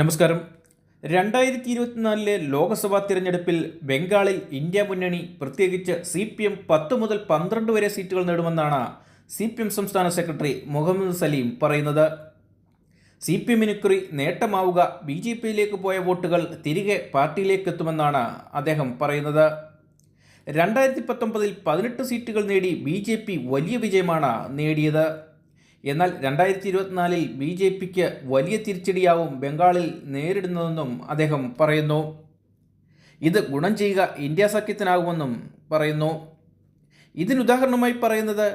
നമസ്കാരം. രണ്ടായിരത്തി ഇരുപത്തിനാലിലെ ലോക്സഭാ തിരഞ്ഞെടുപ്പിൽ ബംഗാളിൽ ഇന്ത്യ മുന്നണി പ്രത്യേകിച്ച് സി പി എം പത്ത് മുതൽ പന്ത്രണ്ട് വരെ സീറ്റുകൾ നേടുമെന്നാണ് സി പി എം സംസ്ഥാന സെക്രട്ടറി മുഹമ്മദ് സലീം പറയുന്നത്. സി പി എമ്മിനുക്കുറി നേട്ടമാവുക ബി ജെ പിയിലേക്ക് പോയ വോട്ടുകൾ തിരികെ പാർട്ടിയിലേക്ക് എത്തുമെന്നാണ് അദ്ദേഹം പറയുന്നത്. രണ്ടായിരത്തി പത്തൊമ്പതിൽ പതിനെട്ട് സീറ്റുകൾ നേടി ബി ജെ പി വലിയ വിജയമാണ് നേടിയത്. എന്നാൽ രണ്ടായിരത്തി ഇരുപത്തിനാലിൽ ബി ജെ പിക്ക് വലിയ തിരിച്ചടിയാവും ബംഗാളിൽ നേരിടുന്നതെന്നും അദ്ദേഹം പറയുന്നു. ഇത് ഗുണം ചെയ്യുക ഇന്ത്യ സഖ്യത്തിനാകുമെന്നും പറയുന്നു. ഇതിനുദാഹരണമായി പറയുന്നത്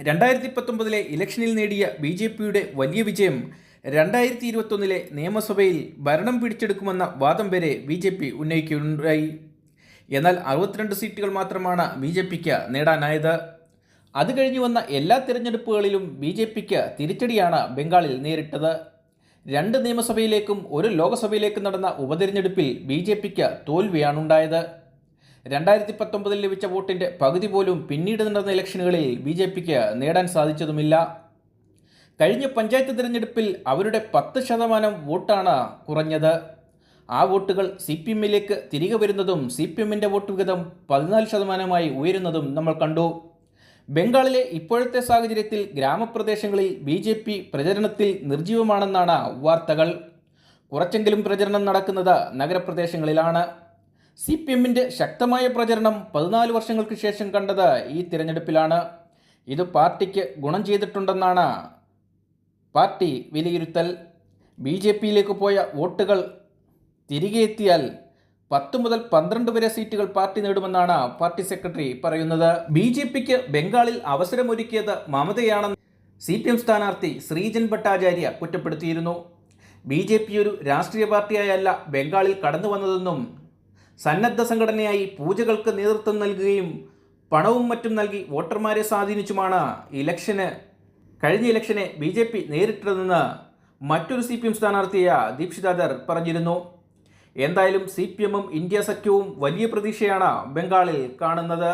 രണ്ടായിരത്തി പത്തൊമ്പതിലെ ഇലക്ഷനിൽ നേടിയ ബി ജെ പിയുടെ വലിയ വിജയം രണ്ടായിരത്തി ഇരുപത്തൊന്നിലെ നിയമസഭയിൽ ഭരണം പിടിച്ചെടുക്കുമെന്ന വാദം വരെ ബി ജെ പി ഉന്നയിക്കുകയുണ്ടായി. എന്നാൽ അറുപത്തിരണ്ട് സീറ്റുകൾ മാത്രമാണ് ബി ജെ പിക്ക് നേടാനായത്. അത് കഴിഞ്ഞു വന്ന എല്ലാ തിരഞ്ഞെടുപ്പുകളിലും ബി ജെ പിക്ക് തിരിച്ചടിയാണ് ബംഗാളിൽ നേരിട്ടത്. രണ്ട് നിയമസഭയിലേക്കും ഒരു ലോക്സഭയിലേക്കും നടന്ന ഉപതിരഞ്ഞെടുപ്പിൽ ബി ജെ പിക്ക് തോൽവിയാണുണ്ടായത്. രണ്ടായിരത്തി പത്തൊമ്പതിൽ ലഭിച്ച വോട്ടിന്റെ പകുതി പോലും പിന്നീട് നടന്ന ഇലക്ഷനുകളിൽ ബി ജെ പിക്ക് നേടാൻ സാധിച്ചതുമില്ല. കഴിഞ്ഞ പഞ്ചായത്ത് തിരഞ്ഞെടുപ്പിൽ അവരുടെ പത്ത് ശതമാനം വോട്ടാണ് കുറഞ്ഞത്. ആ വോട്ടുകൾ സി പി എമ്മിലേക്ക് തിരികെ വരുന്നതും സി പി എമ്മിന്റെ വോട്ട് വിഹിതം പതിനാല് ശതമാനമായി ഉയരുന്നതും നമ്മൾ കണ്ടു. ബംഗാളിലെ ഇപ്പോഴത്തെ സാഹചര്യത്തിൽ ഗ്രാമപ്രദേശങ്ങളിൽ ബി ജെ പി പ്രചരണത്തിൽ നിർജീവമാണെന്നാണ് വാർത്തകൾ. കുറച്ചെങ്കിലും പ്രചരണം നടക്കുന്നത് നഗരപ്രദേശങ്ങളിലാണ്. സി പി എമ്മിന്റെ ശക്തമായ പ്രചരണം പതിനാല് വർഷങ്ങൾക്ക് ശേഷം കണ്ടത് ഈ തിരഞ്ഞെടുപ്പിലാണ്. ഇത് പാർട്ടിക്ക് ഗുണം ചെയ്തിട്ടുണ്ടെന്നാണ് പാർട്ടി വിലയിരുത്തൽ. ബി ജെ പിയിലേക്ക് പോയ വോട്ടുകൾ തിരികെ എത്തിയാൽ പത്ത് മുതൽ പന്ത്രണ്ട് വരെ സീറ്റുകൾ പാർട്ടി നേടുമെന്നാണ് പാർട്ടി സെക്രട്ടറി പറയുന്നത്. ബി ജെ പിക്ക് ബംഗാളിൽ അവസരമൊരുക്കിയത് മമതയാണെന്ന് സി പി എം സ്ഥാനാർത്ഥി ശ്രീജൻ ഭട്ടാചാര്യ കുറ്റപ്പെടുത്തിയിരുന്നു. ബി ജെ പി ഒരു രാഷ്ട്രീയ പാർട്ടിയായല്ല ബംഗാളിൽ കടന്നു വന്നതെന്നും സന്നദ്ധ സംഘടനയായി പൂജകൾക്ക് നേതൃത്വം നൽകുകയും പണവും മറ്റും നൽകി വോട്ടർമാരെ സ്വാധീനിച്ചുമാണ് ഇലക്ഷന്. കഴിഞ്ഞ ഇലക്ഷനെ ബി ജെ പി നേരിട്ടതെന്ന് മറ്റൊരു സി പി എം സ്ഥാനാർത്ഥിയായ ദീക്ഷിതാദർ പറഞ്ഞിരുന്നു. എന്തായാലും സി പി എമ്മും ഇന്ത്യ സഖ്യവും വലിയ പ്രതീക്ഷയാണ് ബംഗാളിൽ കാണുന്നത്.